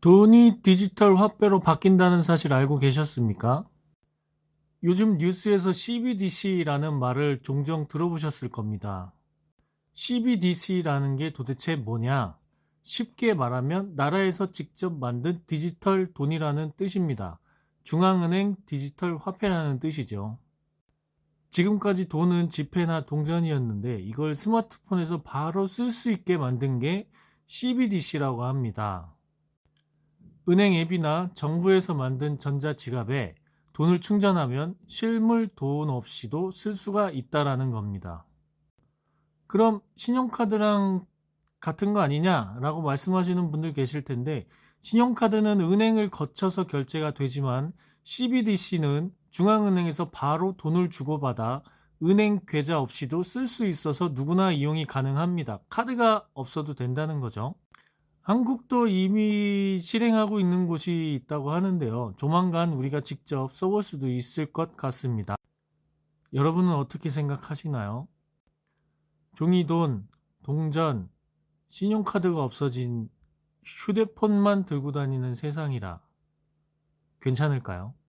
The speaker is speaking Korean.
돈이 디지털 화폐로 바뀐다는 사실 알고 계셨습니까? 요즘 뉴스에서 CBDC라는 말을 종종 들어보셨을 겁니다. CBDC라는 게 도대체 뭐냐? 쉽게 말하면 나라에서 직접 만든 디지털 돈이라는 뜻입니다. 중앙은행 디지털 화폐라는 뜻이죠. 지금까지 돈은 지폐나 동전이었는데 이걸 스마트폰에서 바로 쓸 수 있게 만든 게 CBDC라고 합니다. 은행 앱이나 정부에서 만든 전자지갑에 돈을 충전하면 실물 돈 없이도 쓸 수가 있다라는 겁니다. 그럼 신용카드랑 같은 거 아니냐라고 말씀하시는 분들 계실 텐데 신용카드는 은행을 거쳐서 결제가 되지만 CBDC는 중앙은행에서 바로 돈을 주고받아 은행 계좌 없이도 쓸 수 있어서 누구나 이용이 가능합니다. 카드가 없어도 된다는 거죠. 한국도 이미 실행하고 있는 곳이 있다고 하는데요. 조만간 우리가 직접 써볼 수도 있을 것 같습니다. 여러분은 어떻게 생각하시나요? 종이돈, 동전, 신용카드가 없어진 휴대폰만 들고 다니는 세상이라 괜찮을까요?